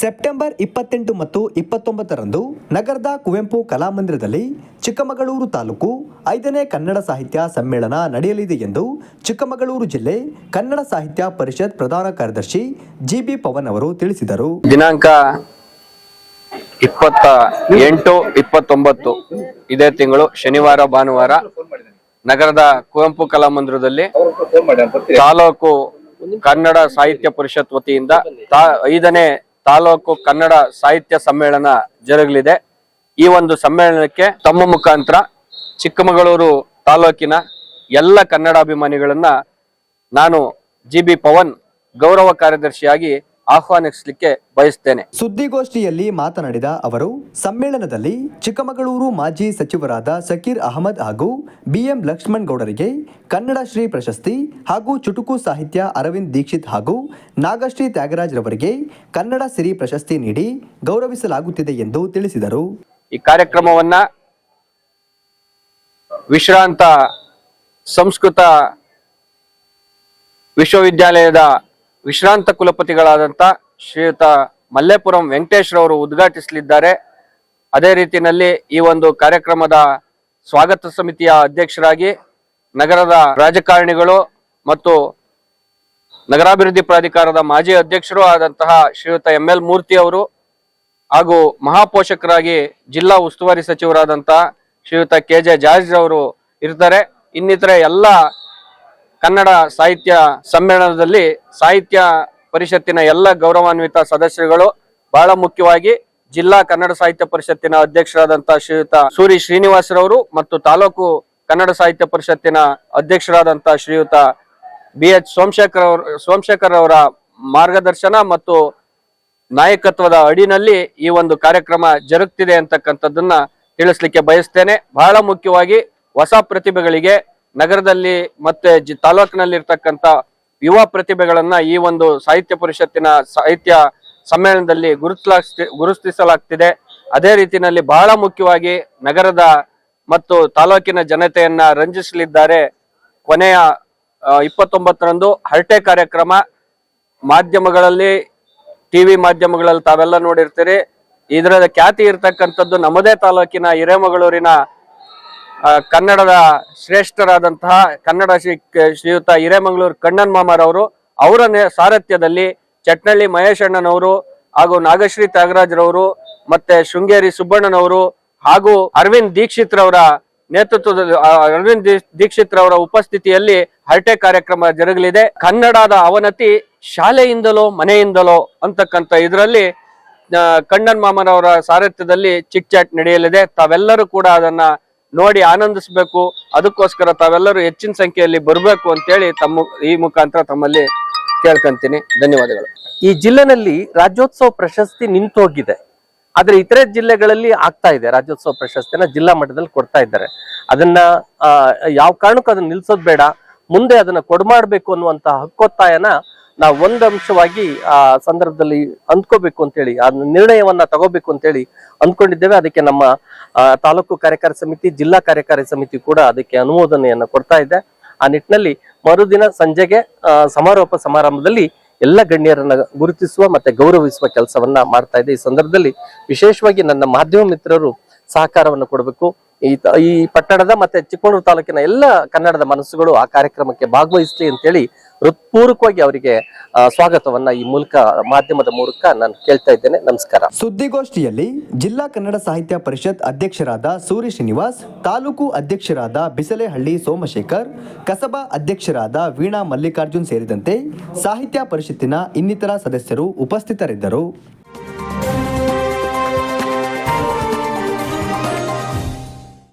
September ಇಪ್ಪತ್ತೆಂಟು ಮತ್ತು ಇಪ್ಪತ್ತೊಂಬತ್ತರಂದು ನಗರದ ಕುವೆಂಪು ಕಲಾಮಂದಿರದಲ್ಲಿ ಚಿಕ್ಕಮಗಳೂರು ತಾಲೂಕು ಐದನೇ ಕನ್ನಡ ಸಾಹಿತ್ಯ ಸಮ್ಮೇಳನ ನಡೆಯಲಿದೆ ಎಂದು ಚಿಕ್ಕಮಗಳೂರು ಜಿಲ್ಲೆ ಕನ್ನಡ ಸಾಹಿತ್ಯ ಪರಿಷತ್ ಪ್ರಧಾನ ಕಾರ್ಯದರ್ಶಿ ಜಿ ಬಿ ಪವನ್ ಅವರು ತಿಳಿಸಿದರು. ದಿನಾಂಕ ಇಪ್ಪತ್ತ ಎಂಟು ಇಪ್ಪತ್ತೊಂಬತ್ತು ಇದೇ ತಿಂಗಳು ಶನಿವಾರ, ಭಾನುವಾರ ನಗರದ ಕುವೆಂಪು ಕಲಾಮಂದಿರದಲ್ಲಿ ತಾಲೂಕು ಕನ್ನಡ ಸಾಹಿತ್ಯ ಪರಿಷತ್ ವತಿಯಿಂದ ಐದನೇ ತಾಲೂಕು ಕನ್ನಡ ಸಾಹಿತ್ಯ ಸಮ್ಮೇಳನ ಜರುಗಲಿದೆ. ಈ ಒಂದು ಸಮ್ಮೇಳನಕ್ಕೆ ತಮ್ಮ ಮುಖಾಂತರ ಚಿಕ್ಕಮಗಳೂರು ತಾಲೂಕಿನ ಎಲ್ಲ ಕನ್ನಡಾಭಿಮಾನಿಗಳನ್ನ ನಾನು ಜಿ ಪವನ್ ಗೌರವ ಕಾರ್ಯದರ್ಶಿಯಾಗಿ ಆಹ್ವಾನಿಸಲಿಕ್ಕೆ ಬಯಸ್ತೇನೆ. ಸುದ್ದಿಗೋಷ್ಠಿಯಲ್ಲಿ ಮಾತನಾಡಿದ ಅವರು ಸಮ್ಮೇಳನದಲ್ಲಿ ಚಿಕ್ಕಮಗಳೂರು ಮಾಜಿ ಸಚಿವರಾದ ಸಕೀರ್ ಅಹಮದ್ ಹಾಗೂ ಬಿಎಂ ಲಕ್ಷ್ಮಣ್ ಗೌಡರಿಗೆ ಕನ್ನಡ ಶ್ರೀ ಪ್ರಶಸ್ತಿ ಹಾಗೂ ಚುಟುಕು ಸಾಹಿತ್ಯ ಅರವಿಂದ್ ದೀಕ್ಷಿತ್ ಹಾಗೂ ನಾಗಶ್ರೀ ತ್ಯಾಗರಾಜ್ ರವರಿಗೆ ಕನ್ನಡ ಸಿರಿ ಪ್ರಶಸ್ತಿ ನೀಡಿ ಗೌರವಿಸಲಾಗುತ್ತಿದೆ ಎಂದು ತಿಳಿಸಿದರು. ಈ ಕಾರ್ಯಕ್ರಮವನ್ನ ವಿಶ್ರಾಂತ ಸಂಸ್ಕೃತ ವಿಶ್ವವಿದ್ಯಾಲಯದ ವಿಶ್ರಾಂತ ಕುಲಪತಿಗಳಾದಂಥ ಶ್ರೀಯುತ ಮಲ್ಲೇಪುರಂ ವೆಂಕಟೇಶ್ ರವರು ಉದ್ಘಾಟಿಸಲಿದ್ದಾರೆ. ಅದೇ ರೀತಿಯಲ್ಲಿ ಈ ಒಂದು ಕಾರ್ಯಕ್ರಮದ ಸ್ವಾಗತ ಸಮಿತಿಯ ಅಧ್ಯಕ್ಷರಾಗಿ ನಗರದ ರಾಜಕಾರಣಿಗಳು ಮತ್ತು ನಗರಾಭಿವೃದ್ಧಿ ಪ್ರಾಧಿಕಾರದ ಮಾಜಿ ಅಧ್ಯಕ್ಷರು ಆದಂತಹ ಶ್ರೀಯುತ ಎಂ ಎಲ್ ಮೂರ್ತಿ ಅವರು ಹಾಗೂ ಮಹಾಪೋಷಕರಾಗಿ ಜಿಲ್ಲಾ ಉಸ್ತುವಾರಿ ಸಚಿವರಾದಂತಹ ಶ್ರೀಯುತ ಕೆ ಜೆ ಜಾರ್ಜ್ ಅವರು ಇರ್ತಾರೆ. ಇನ್ನಿತರ ಎಲ್ಲ ಕನ್ನಡ ಸಾಹಿತ್ಯ ಸಮ್ಮೇಳನದಲ್ಲಿ ಸಾಹಿತ್ಯ ಪರಿಷತ್ತಿನ ಎಲ್ಲ ಗೌರವಾನ್ವಿತ ಸದಸ್ಯರುಗಳು, ಬಹಳ ಮುಖ್ಯವಾಗಿ ಜಿಲ್ಲಾ ಕನ್ನಡ ಸಾಹಿತ್ಯ ಪರಿಷತ್ತಿನ ಅಧ್ಯಕ್ಷರಾದಂತಹ ಶ್ರೀಯುತ ಸೂರಿ ಶ್ರೀನಿವಾಸರವರು ಮತ್ತು ತಾಲೂಕು ಕನ್ನಡ ಸಾಹಿತ್ಯ ಪರಿಷತ್ತಿನ ಅಧ್ಯಕ್ಷರಾದಂತಹ ಶ್ರೀಯುತ ಬಿ ಎಚ್ ಸೋಮಶೇಖರ್ ಅವರ ಸೋಮಶೇಖರ್ ಅವರ ಮಾರ್ಗದರ್ಶನ ಮತ್ತು ನಾಯಕತ್ವದ ಅಡಿನಲ್ಲಿ ಈ ಒಂದು ಕಾರ್ಯಕ್ರಮ ಜರುಗ್ತಿದೆ ಅಂತಕ್ಕಂಥದ್ದನ್ನ ತಿಳಿಸ್ಲಿಕ್ಕೆ ಬಯಸ್ತೇನೆ. ಬಹಳ ಮುಖ್ಯವಾಗಿ ಹೊಸ ಪ್ರತಿಭೆಗಳಿಗೆ ನಗರದಲ್ಲಿ ಮತ್ತೆ ಜಿ ತಾಲೂಕಿನಲ್ಲಿ ಇರ್ತಕ್ಕಂಥ ಯುವ ಪ್ರತಿಭೆಗಳನ್ನ ಈ ಒಂದು ಸಾಹಿತ್ಯ ಪರಿಷತ್ತಿನ ಸಾಹಿತ್ಯ ಸಮ್ಮೇಳನದಲ್ಲಿ ಗುರುತಿಸಲಾ ಗುರುತಿಸಲಾಗ್ತಿದೆ. ಅದೇ ರೀತಿಯಲ್ಲಿ ಬಹಳ ಮುಖ್ಯವಾಗಿ ನಗರದ ಮತ್ತು ತಾಲೂಕಿನ ಜನತೆಯನ್ನ ರಂಜಿಸಲಿದ್ದಾರೆ ಕೊನೆಯ ಇಪ್ಪತ್ತೊಂಬತ್ತರಂದು ಹರಟೆ ಕಾರ್ಯಕ್ರಮ. ಮಾಧ್ಯಮಗಳಲ್ಲಿ ಟಿವಿ ಮಾಧ್ಯಮಗಳಲ್ಲಿ ತಾವೆಲ್ಲ ನೋಡಿರ್ತೀರಿ. ಇದರ ಖ್ಯಾತಿ ಇರ್ತಕ್ಕಂಥದ್ದು ನಮ್ಮದೇ ತಾಲೂಕಿನ ಹಿರೇಮಗಳೂರಿನ ಕನ್ನಡದ ಶ್ರೇಷ್ಠರಾದಂತಹ ಕನ್ನಡ ಶ್ರೀ ಶ್ರೀಯುತ ಹಿರೇಮಂಗಳೂರು ಕಣ್ಣನ್ ಮಾಮರವರು ಅವರ ಸಾರಥ್ಯದಲ್ಲಿ ಚಟ್ನಳ್ಳಿ ಮಹೇಶಣ್ಣನವರು ಹಾಗೂ ನಾಗಶ್ರೀ ತ್ಯಾಗರಾಜ್ರವರು ಮತ್ತೆ ಶೃಂಗೇರಿ ಸುಬ್ಬಣ್ಣನವರು ಹಾಗೂ ಅರವಿಂದ್ ದೀಕ್ಷಿತ್ ರವರ ನೇತೃತ್ವದಲ್ಲಿ ಅರವಿಂದ್ ದೀಕ್ಷಿತ್ ರವರ ಉಪಸ್ಥಿತಿಯಲ್ಲಿ ಹರಟೆ ಕಾರ್ಯಕ್ರಮ ಜರುಗಲಿದೆ. ಕನ್ನಡದ ಅವನತಿ ಶಾಲೆಯಿಂದಲೋ ಮನೆಯಿಂದಲೋ ಅಂತಕ್ಕಂಥ ಇದರಲ್ಲಿ ಕಣ್ಣನ್ ಮಾಮನವರ ಸಾರಥ್ಯದಲ್ಲಿ ಚಿಕ್ ಚಾಟ್ ನಡೆಯಲಿದೆ. ತಾವೆಲ್ಲರೂ ಕೂಡ ಅದನ್ನ ನೋಡಿ ಆನಂದಿಸಬೇಕು. ಅದಕ್ಕೋಸ್ಕರ ತಾವೆಲ್ಲರೂ ಹೆಚ್ಚಿನ ಸಂಖ್ಯೆಯಲ್ಲಿ ಬರಬೇಕು ಅಂತೇಳಿ ತಮ್ಮ ಈ ಮುಖಾಂತರ ತಮ್ಮಲ್ಲಿ ಕೇಳ್ಕೊಂತೀನಿ. ಧನ್ಯವಾದಗಳು. ಈ ಜಿಲ್ಲೆನಲ್ಲಿ ರಾಜ್ಯೋತ್ಸವ ಪ್ರಶಸ್ತಿ ನಿಂತೋಗಿದೆ. ಆದ್ರೆ ಇತರೆ ಜಿಲ್ಲೆಗಳಲ್ಲಿ ಆಗ್ತಾ ಇದೆ. ರಾಜ್ಯೋತ್ಸವ ಪ್ರಶಸ್ತಿನ ಜಿಲ್ಲಾ ಮಟ್ಟದಲ್ಲಿ ಕೊಡ್ತಾ ಇದ್ದಾರೆ. ಅದನ್ನ ಯಾವ ಕಾರಣಕ್ಕೂ ಅದನ್ನ ನಿಲ್ಸೋದ್ ಬೇಡ. ಮುಂದೆ ಅದನ್ನ ಕೊಡ್ಮಾಡ್ಬೇಕು ಅನ್ನುವಂತಹ ಹಕ್ಕೊತ್ತಾಯನ ನಾವು ಒಂದು ಅಂಶವಾಗಿ ಆ ಸಂದರ್ಭದಲ್ಲಿ ಅಂದ್ಕೋಬೇಕು ಅಂತೇಳಿ, ಆ ನಿರ್ಣಯವನ್ನ ತಗೋಬೇಕು ಅಂತೇಳಿ ಅಂದ್ಕೊಂಡಿದ್ದೇವೆ. ಅದಕ್ಕೆ ನಮ್ಮ ತಾಲೂಕು ಕಾರ್ಯಕಾರಿ ಸಮಿತಿ, ಜಿಲ್ಲಾ ಕಾರ್ಯಕಾರಿ ಸಮಿತಿ ಕೂಡ ಅದಕ್ಕೆ ಅನುಮೋದನೆಯನ್ನು ಕೊಡ್ತಾ ಇದೆ. ಆ ನಿಟ್ಟಿನಲ್ಲಿ ಮರುದಿನ ಸಂಜೆಗೆ ಸಮಾರೋಪ ಸಮಾರಂಭದಲ್ಲಿ ಎಲ್ಲ ಗಣ್ಯರನ್ನ ಗುರುತಿಸುವ ಮತ್ತೆ ಗೌರವಿಸುವ ಕೆಲಸವನ್ನ ಮಾಡ್ತಾ ಇದೆ. ಈ ಸಂದರ್ಭದಲ್ಲಿ ವಿಶೇಷವಾಗಿ ನನ್ನ ಮಾಧ್ಯಮ ಮಿತ್ರರು ಸಹಕಾರವನ್ನು ಕೊಡಬೇಕು. ಈ ಈ ಪಟ್ಟಣದ ಮತ್ತೆ ಚಿಕ್ಕಮಗಳೂರು ತಾಲೂಕಿನ ಎಲ್ಲ ಕನ್ನಡದ ಮನಸ್ಸುಗಳು ಆ ಕಾರ್ಯಕ್ರಮಕ್ಕೆ ಭಾಗವಹಿಸಲಿ ಅಂತೇಳಿ ಹೃತ್ಪೂರ್ವಕವಾಗಿ ಅವರಿಗೆ ಸ್ವಾಗತವನ್ನ ಈ ಮೂಲಕ, ಮಾಧ್ಯಮದ ಮೂಲಕ ನಾನು ಕೇಳ್ತಾ ಇದ್ದೇನೆ. ನಮಸ್ಕಾರ. ಸುದ್ದಿಗೋಷ್ಠಿಯಲ್ಲಿ ಜಿಲ್ಲಾ ಕನ್ನಡ ಸಾಹಿತ್ಯ ಪರಿಷತ್ ಅಧ್ಯಕ್ಷರಾದ ಸೂರ್ಯ ಶ್ರೀನಿವಾಸ್, ತಾಲೂಕು ಅಧ್ಯಕ್ಷರಾದ ಬಿಸಲೆಹಳ್ಳಿ ಸೋಮಶೇಖರ್, ಕಸಬಾ ಅಧ್ಯಕ್ಷರಾದ ವೀಣಾ ಮಲ್ಲಿಕಾರ್ಜುನ್ ಸೇರಿದಂತೆ ಸಾಹಿತ್ಯ ಪರಿಷತ್ತಿನ ಇನ್ನಿತರ ಸದಸ್ಯರು ಉಪಸ್ಥಿತರಿದ್ದರು.